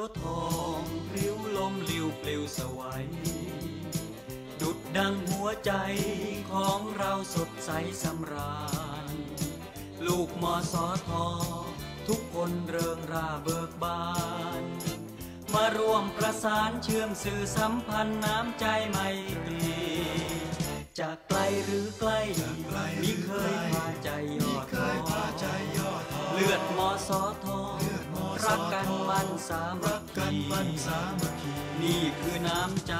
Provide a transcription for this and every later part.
ยวทองพลิ้วลมลิวเปลวสวัย ดุดดังหัวใจของเราสดใสสำราญ ลูกมอสอทอทุกคนเริงราเบิกบาน มาร่วมประสานเชื่อมสื่อสัมพันธ์น้ำใจไมตรีจากไกลหรือใกล้มิเคยพาใจยอดทอเลือดมอสอทอ รักกันมันสามัคคีนี่คือน้ำใจ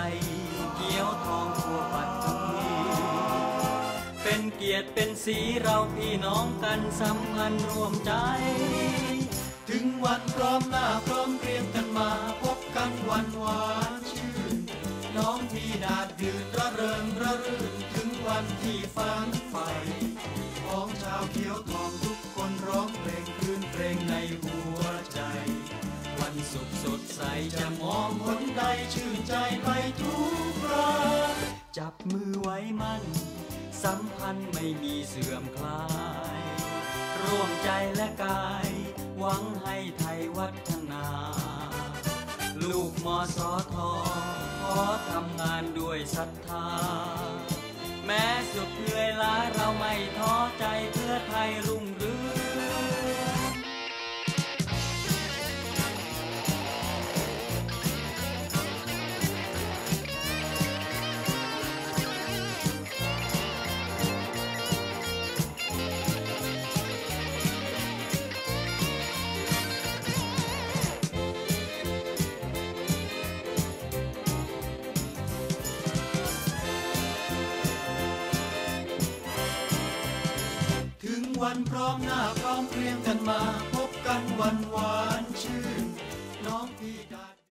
เกี่ยวทองทั่วปัตตภีเป็นเกียรติเป็นสีเราพี่น้องกันสัมพันธ์ร่วมใจ ถึงวันพร้อมหน้าพร้อมเพรียงกันมาพบกันวันหวานชื่น น้องพี่ดาดดื่นระเริงระรื่น ถึงวันที่ฝันใฝ่ของชาวเขียวทอง สุขสดใสจะมองหนใดชื่นใจไปทุกคราจับมือไว้มั่น สัมพันธ์ไม่มีเสื่อมคลาย ร่วมใจและกาย หวังให้ไทยวัฒนา ลูกมอสอทอขอทำงานด้วยศรัทธา แม้สุดเหนื่อยล้าเราไม่ท้อใจเพื่อไทยรุ่ วันพร้อมหน้าพร้อมเพรียงกันมา พบกันวันหวานชื่น น้องพี่ดา